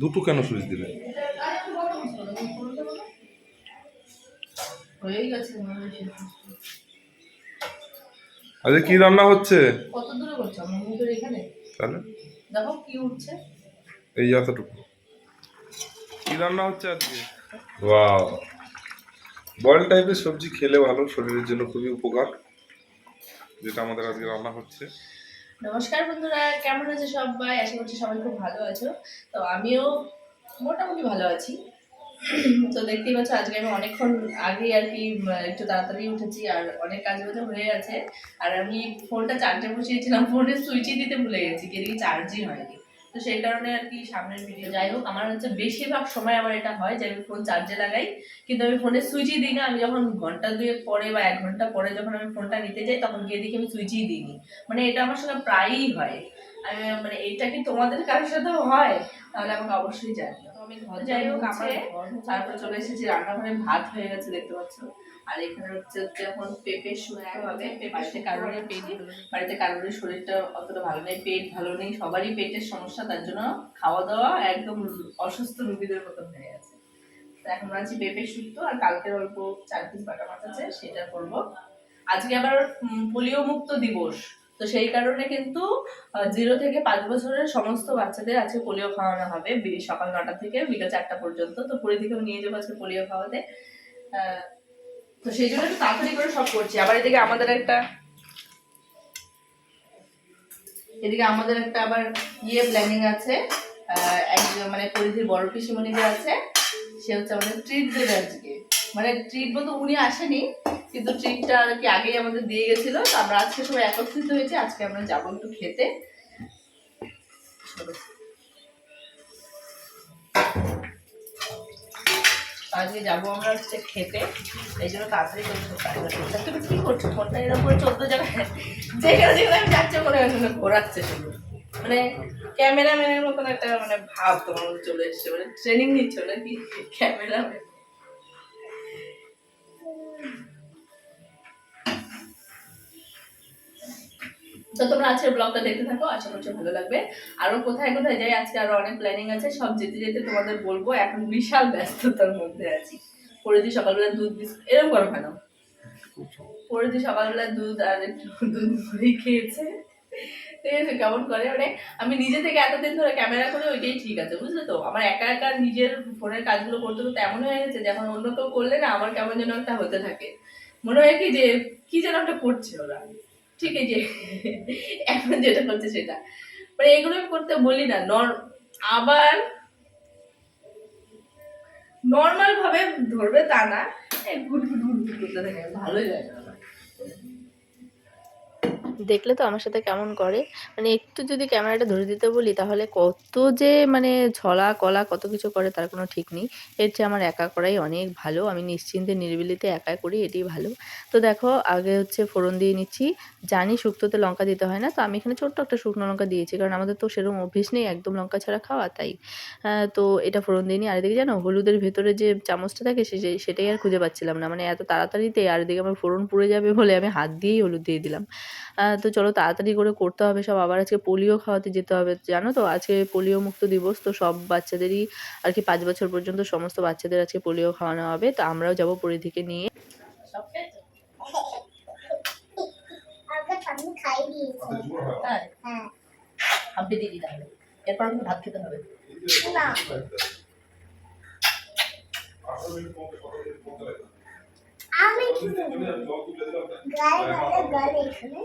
দুটো কেন সুইচ দিলে? হয়। আজকে কি রান্না হচ্ছে? কত দূরে করছ এখানে? তাহলে? দেখো কি উঠছে। এই এতটুকু। কি রান্না হচ্ছে আজকে? ওয়াও। বয়েল টাইপের সবজি খেলে ভালো শরীরের জন্য খুবই উপকার যেটা আমাদের আজকে রান্না হচ্ছে। নমস্কার বন্ধুরা, কেমন আছে সবাই? আশা করছি সবাই খুব ভালো আছো। তো আমিও মোটামুটি ভালো আছি। তো দেখতেই পাচ্ছ, আজকে আমি অনেকক্ষণ আগে আর কি একটু তাড়াতাড়ি উঠেছি আর অনেক কাজ বাজে হয়ে আছে আর আমি ফোনটা চার্জে বসিয়েছিলাম, ফোনের সুইচই দিতে ভুলে গেছি এদিকে চার্জই হয়নি। তো সেই কারণে আর কি সামনের ভিডিও যাই হোক আমার হচ্ছে বেশিরভাগ সময় আমার এটা হয় যে আমি ফোন চার্জে লাগাই। কিন্তু আমি ফোনের সুইচই দিই না। আমি যখন ঘণ্টা দুয়েক পরে বা এক ঘণ্টা পরে যখন আমি ফোনটা নিতে যাই তখন গিয়ে দেখি আমি সুইচই দিইনি। মানে এটা আমার সঙ্গে প্রায়ই হয়। আমি মানে এটা কি তোমাদের কারোর সাথেও হয়? তাহলে আমাকে অবশ্যই জানিও। আমি ঘর যাই হোক আমার তারপর চলে এসেছি রান্নাঘরে ভাত হয়ে গেছে দেখতে পাচ্ছ। আর এখানে হচ্ছে এখন পেঁপে শুকতে হবে বাড়িতে কারোর পেট বাড়িতে কারোর শরীরটা অতটা ভালো নেই পেট ভালো নেই সবারই পেটের সমস্যা তার জন্য খাওয়া দাওয়া একদম অসুস্থ রোগীদের মতন হয়ে গেছে। তো এখন আছি পেঁপে শুক্তো আর কালকের অল্প চার পিস বাটা মাছ আছে সেটা করব। আজকে আবার পোলিও মুক্ত দিবস তো সেই কারণে কিন্তু জিরো থেকে পাঁচ বছরের সমস্ত বাচ্চাদের আজকে পোলিও খাওয়ানো হবে সকাল নটা থেকে বিকেল চারটা পর্যন্ত। তো পুরী থেকেও নিয়ে যাব আজকে পোলিও খাওয়াতে। আহ, তো সেই জন্য একটু তাড়াতাড়ি করে সব করছি। আবার এদিকে আমাদের একটা এদিকে আমাদের একটা আবার ইয়ে প্ল্যানিং আছে। একজন মানে পরিধির বড় পিসিমণি যে আছে। সে হচ্ছে আমাদের ট্রিট দেবে আজকে। মানে ট্রিট বলতে উনি আসেনি, কিন্তু ট্রিটটা আর কি আগেই আমাদের দিয়ে গেছিল। তো আমরা আজকে সবাই একত্রিত হয়েছে, আজকে আমরা যাব একটু খেতে। আজকে যাব আমরা হচ্ছে খেতে, এই জন্য তাড়াতাড়ি করছি তুমি কি করছ? ফোনটা এরকম করে চোদ্দ জায়গায় যেখানে যেখানে আমি যাচ্ছি করে ঘোরাচ্ছে শুধু। মানে ক্যামেরাম্যানের মতন একটা মানে ভাব তোমার চলে এসছে। মানে ট্রেনিং নিচ্ছে নাকি ক্যামেরাম্যান। তো তোমরা আজকের ব্লগটা দেখতে থাকো, আশা করছি ভালো লাগবে। আরও কোথায় কোথায় যাই, আজকে আরও অনেক প্ল্যানিং আছে, সব যেতে যেতে তোমাদের বলব, এখন বিশাল ব্যস্ততার মধ্যে আছি। পরেদি সকালবেলা দুধ বিস্কুট এরকম করো কেন পরেদি সকালবেলা দুধ আর দুধ মুড়ি খেয়েছে। কেমন করে মানে আমি নিজে থেকে এতদিন ধরে ক্যামেরা করে ওইটাই ঠিক আছে, বুঝলে তো? আমার একা একা নিজের ফোনের কাজগুলো করতে করতে এমন হয়ে গেছে যখন অন্য কেউ করলে না, আমার কেমন যেন একটা হতে থাকে। মনে হয় কি যে, কি যেন একটা করছে ওরা। ঠিক আছে এখন যেটা করছে সেটা। মানে এগুলো আমি করতে বলি না, নর, আবার নর্মাল ভাবে ধরবে তা না ঘুট ঘুট ঘুট ঘুট করতে থাকে, ভালোই লাগে দেখলে তো আমার সাথে কেমন করে? মানে একটু যদি ক্যামেরাটা ধরে দিতে বলি, তাহলে কত যে মানে ছলা কলা কত কিছু করে তার কোনো ঠিক নেই। এর চেয়ে আমার একা করাই অনেক ভালো। আমি নিশ্চিন্তে, নিরিবিলিতে একাই করি, এটাই ভালো। তো দেখো, আগে হচ্ছে ফোড়ন দিয়ে নিচ্ছি। জানি শুক্তোতে লঙ্কা দিতে হয় না, তো আমি এখানে ছোট্ট একটা শুকনো লঙ্কা দিয়েছি। কারণ আমাদের তো সেরকম অভ্যেস নেই একদম লঙ্কা ছাড়া খাওয়া, তাই। তো এটা ফোড়ন দিয়ে নিই। আর এদিকে জানো, হলুদের ভেতরে যে চামচটা থাকে, সে সেটাই আর খুঁজে পাচ্ছিলাম না। মানে এত তাড়াতাড়িতে আর এদিকে আমার ফোড়ন পুড়ে যাবে বলে আমি হাত দিয়েই হলুদ দিয়ে দিলাম। তো চলো তাড়াতাড়ি করে করতে হবে সব। আবার আজকে পোলিও খাওয়াতে যেতে হবে জানো তো? আজকে পোলিও মুক্ত দিবস তো সব বাচ্চাদেরই আর কি পাঁচ বছর পর্যন্ত সমস্ত বাচ্চাদের আজকে পোলিও খাওয়ানো হবে। তো আমরাও যাব পরিধিকে নিয়ে। আমি খাই দিয়েছি। তাই হ্যাঁ। হাম্পি দিদি তাহলে এরপর ভাত খেতে হবে। আমি কি গায়ে গায়ে গালে এখানে।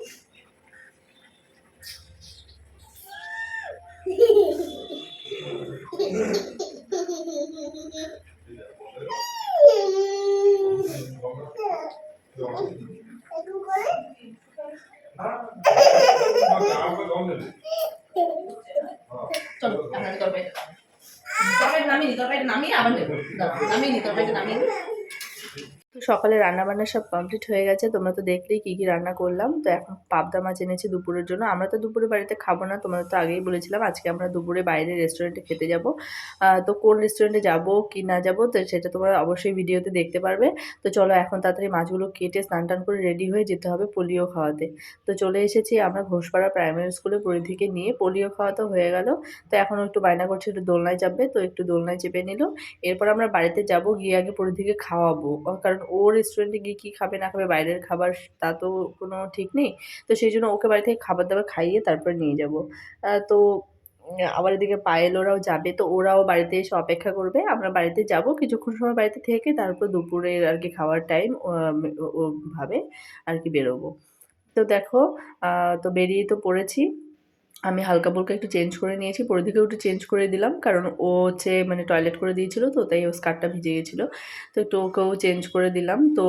চলো আমরা তরকারি তরকারি নামিয়ে নি তরকারি নামিয়ে আবার নেব নামিয়ে নি তরকারি নামিয়ে সকালে রান্না বান্না সব কমপ্লিট হয়ে গেছে, তোমরা তো দেখলেই কী কী রান্না করলাম। তো এখন পাবদা মাছ এনেছি দুপুরের জন্য। আমরা তো দুপুরে বাড়িতে খাব না, তোমাদের তো আগেই বলেছিলাম, আজকে আমরা দুপুরে বাইরে রেস্টুরেন্টে খেতে যাব। তো কোন রেস্টুরেন্টে যাব, কি না যাব, তো সেটা তোমরা অবশ্যই ভিডিওতে দেখতে পারবে। তো চলো এখন তাড়াতাড়ি মাছগুলো কেটে স্নান টান করে রেডি হয়ে যেতে হবে পোলিও খাওয়াতে। তো চলে এসেছি আমরা ঘোষপাড়া প্রাইমারি স্কুলে পরিধিকে নিয়ে পোলিও খাওয়াতে হয়ে গেল। তো এখন একটু বায়না করছে, একটু দোলনায় চাপবে, তো একটু দোলনায় চেপে নিল। এরপর আমরা বাড়িতে যাব, গিয়ে আগে পরিধিকে খাওয়াবো। কারণ রেস্টুরেন্টে গিয়ে কী খাবে, না খাবে, বাইরের খাবার তা তো কোনো ঠিক নেই। তো সেই জন্য ওকে বাড়ি থেকে খাবার দাবার খাইয়ে তারপর নিয়ে যাব। তো, আবার এদিকে পায়েল ওরাও যাবে, তো ওরাও বাড়িতে এসে অপেক্ষা করবে। আমরা বাড়িতে যাব, কিছুক্ষণ সময় বাড়িতে থেকে তারপর দুপুরের আর কি খাওয়ার টাইম ভাবে আর কি বেরোবো। তো দেখো তো বেরিয়ে তো পড়েছি। আমি হালকা ফুলকা একটু চেঞ্জ করে নিয়েছি পরিধিকেও একটু চেঞ্জ করে দিলাম, কারণ ও হচ্ছে মানে টয়লেট করে দিয়েছিল তো, তাই ও স্কার্টটা ভিজে গেছিল। তো একটু ওকেও চেঞ্জ করে দিলাম। তো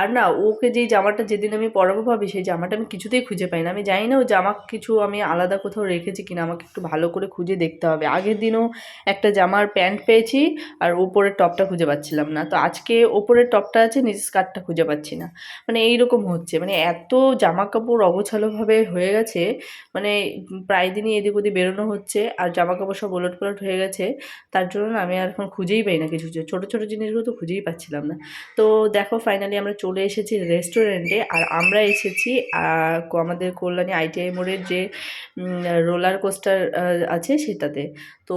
আর না, ওকে যেই জামাটা যেদিন আমি পরাবো ভাবি, সেই জামাটা আমি কিছুতেই খুঁজে পাই না। আমি জানি না ও জামা কিছু আমি আলাদা কোথাও রেখেছি কিনা, আমাকে একটু ভালো করে খুঁজে দেখতে হবে। আগের দিনও একটা জামার প্যান্ট পেয়েছি, আর ওপরের টপটা খুঁজে পাচ্ছিলাম না। তো আজকে ওপরের টপটা আছে নিজের স্কার্টটা খুঁজে পাচ্ছি না। মানে এই রকম হচ্ছে। মানে এত জামা কাপড় অগোছালোভাবে হয়ে গেছে মানে প্রায় দিনই এদিক ওদিক বেরোনো হচ্ছে আর জামা কাপড় সব ওলট পালট হয়ে গেছে। তার জন্য আমি আর এখন খুঁজেই পাই না কিছু। ছোটো ছোটো জিনিসগুলো তো খুঁজেই পাচ্ছিলাম না। তো দেখো ফাইনালি আমরা চলে এসেছি রেস্টুরেন্টে আর আমরা এসেছি আমাদের কল্যাণী আইটিআই মোড়ের যে রোলার কোস্টার আছে সেটাতে। তো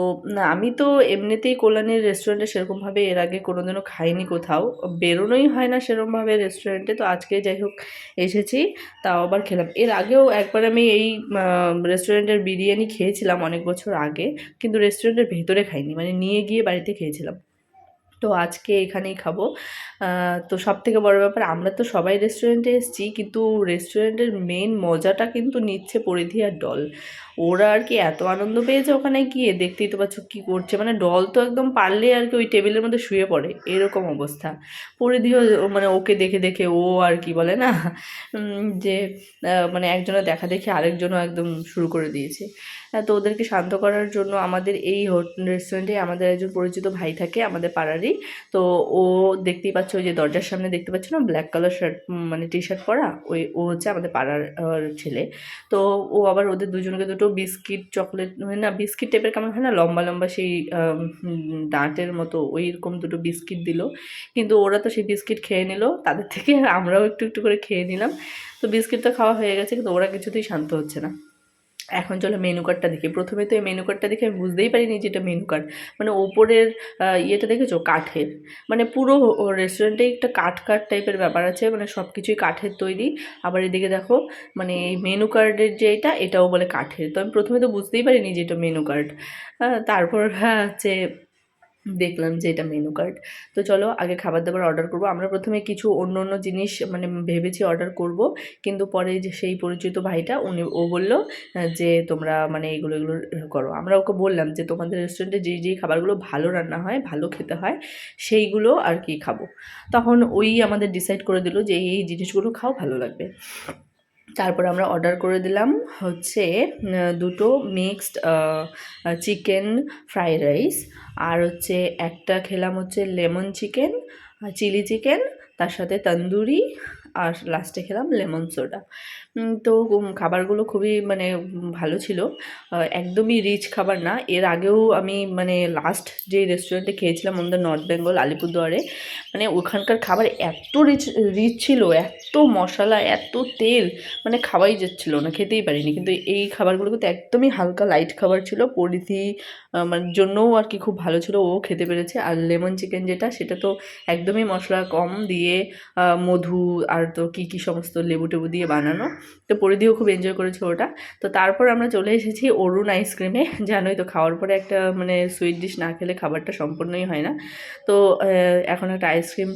আমি তো এমনিতেই কল্যাণীর রেস্টুরেন্টে সেরকমভাবে এর আগে কোনোদিনও খাইনি কোথাও। বেরোনোই হয় না সেরকমভাবে রেস্টুরেন্টে তো আজকে যাই হোক এসেছি, তাও আবার খেলাম। এর আগেও একবার আমি এই রেস্টুরেন্টের বিরিয়ানি খেয়েছিলাম অনেক বছর আগে, কিন্তু রেস্টুরেন্টের ভেতরে খাইনি মানে নিয়ে গিয়ে বাড়িতে খেয়েছিলাম। তো আজকে এখানেই খাব। তো সব থেকে বড় ব্যাপার, আমরা তো সবাই রেস্টুরেন্টে এসেছি, কিন্তু রেস্টুরেন্টের মেন মজাটা কিন্তু নিচ্ছে পরিধি আর ডল। ওরা আর কি এত আনন্দ পেয়েছে ওখানে গিয়ে, দেখতেই তো পাচ্ছ কী করছে। মানে ডল তো একদম পারলে আর কি ওই টেবিলের মধ্যে শুয়ে পড়ে, এরকম অবস্থা। পরিধিও মানে ওকে দেখে দেখে ও আর কি বলে না? যে মানে একজনের দেখা দেখে আরেকজনও একদম শুরু করে দিয়েছে। তো ওদেরকে শান্ত করার জন্য আমাদের এই রেস্টুরেন্টে আমাদের একজন পরিচিত ভাই থাকে আমাদের পাড়ারই। তো ও দেখতেই পাচ্ছ ওই যে দরজার সামনে দেখতে পাচ্ছ না ব্ল্যাক কালার শার্ট মানে টি শার্ট পরা, ওই, ও হচ্ছে আমাদের পাড়ার ছেলে। তো ও আবার ওদের দুজনকে দুটো বিস্কিট চকলেট না, বিস্কিট টাইপের কেমন হয় না, লম্বা লম্বা সেই দাঁতের মতো ওই রকম দুটো বিস্কিট দিল। কিন্তু ওরা তো সেই বিস্কিট খেয়ে নিল, তাদের থেকে আমরাও একটু একটু করে খেয়ে নিলাম। তো বিস্কিট তো খাওয়া হয়ে গেছে, কিন্তু ওরা কিছুতেই শান্ত হচ্ছে না। এখন চলো মেনু কার্ডটা দেখি। প্রথমে তো এই মেনু কার্ডটা দেখে আমি বুঝতেই পারিনি যে এটা মেনু কার্ড মানে ওপরের ইয়েটা দেখেছ? কাঠের। মানে পুরো রেস্টুরেন্টে একটা কাঠ কাঠ টাইপের ব্যাপার আছে। মানে সব কিছুই কাঠের তৈরি। আবার এদিকে দেখো মানে এই মেনু কার্ডের যে এটা, এটাও বলে কাঠের। তো আমি প্রথমে তো বুঝতেই পারিনি যে এটা মেনু কার্ড তারপর হ্যাঁ হচ্ছে দেখলাম যে এটা মেনু কার্ড তো চলো আগে খাবার দাবার অর্ডার করব। আমরা প্রথমে কিছু অন্য অন্য জিনিস মানে ভেবেছি অর্ডার করব। কিন্তু পরে যে সেই পরিচিত ভাইটা, উনি, ও বলল যে তোমরা মানে এগুলো এগুলো করো। আমরা ওকে বললাম যে তোমাদের রেস্টুরেন্টে যেই যেই খাবারগুলো ভালো রান্না হয়, ভালো খেতে হয়, সেইগুলো আর কি খাব। তখন ওই আমাদের ডিসাইড করে দিল যে এই জিনিসগুলো খাও, ভালো লাগবে। তারপর আমরা অর্ডার করে দিলাম হচ্ছে দুটো মিক্সড চিকেন ফ্রাইড রাইস আর হচ্ছে একটা খেলাম হচ্ছে লেমন চিকেন চিলি চিকেন তার সাথে তন্দুরি আর লাস্টে খেলাম লেমন সোডা তো খাবারগুলো খুবই মানে ভালো ছিল। একদমই রিচ খাবার না। এর আগেও আমি মানে লাস্ট যে রেস্টুরেন্টে খেয়েছিলাম আমাদের নর্থ বেঙ্গল আলিপুরদুয়ারে মানে ওখানকার খাবার এত রিচ রিচ ছিল, এত মশলা, এত তেল মানে খাওয়াই যাচ্ছিল না, খেতেই পারিনি। কিন্তু এই খাবারগুলো কিন্তু একদমই হালকা লাইট খাবার ছিল, পরিধি মানে জন্যও আর কি খুব ভালো ছিল, ও খেতে পেরেছে। আর লেমন চিকেন যেটা, সেটা তো একদমই মশলা কম দিয়ে মধু আর তো কী কী সমস্ত লেবু টেবু দিয়ে বানানো? তো পরিধিও খুব এনজয় করেছে ওটা। তো তারপর আমরা চলে এসেছি অরুণ আইসক্রিমে জানোই তো খাওয়ার পরে একটা মানে সুইট ডিশ না খেলে খাবারটা সম্পূর্ণই হয় না। তো এখন একটা আইসক্রিম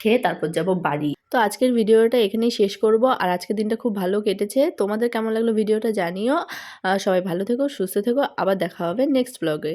খেয়ে তারপর যাব বাড়ি। তো আজকের ভিডিওটা এখানেই শেষ করব। আর আজকের দিনটা খুব ভালো কেটেছে। তোমাদের কেমন লাগল ভিডিওটা জানিও। সবাই ভালো থেকো, সুস্থ থেকো। আবার দেখা হবে নেক্সট ব্লগে